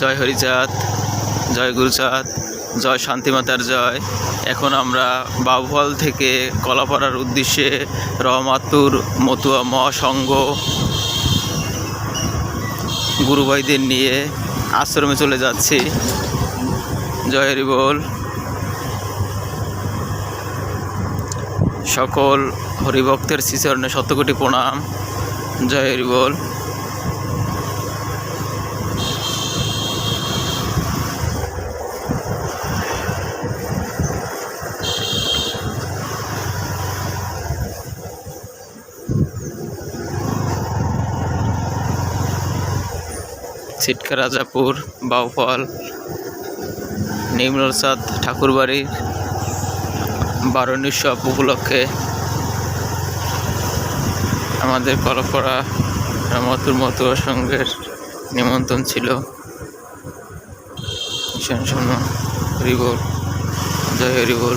জয় হরিচাঁদ, জয় গুরুচাঁদ, জয় শান্তিমাতার জয়। এখন আমরা বাবুফল থেকে কলাপাড়ার উদ্দেশ্যে রহমাতুর মতুয়া মহাসংঘ গুরুভাইদের নিয়ে আশ্রমে চলে যাচ্ছি। জয় হরি বল। সকল হরিভক্তের শ্রীচরণে শতকোটি প্রণাম। জয় হরি বল। ছিটকা রাজাপুর, বাউফল নিম্নচাঁদ ঠাকুরবাড়ির বারণ উৎসব উপলক্ষে আমাদের কলপড়া রামতুর মতুয়া সংঘের নিমন্ত্রণ ছিল। শোন শোনো হরিবোল জয় হরিবোল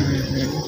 Uh.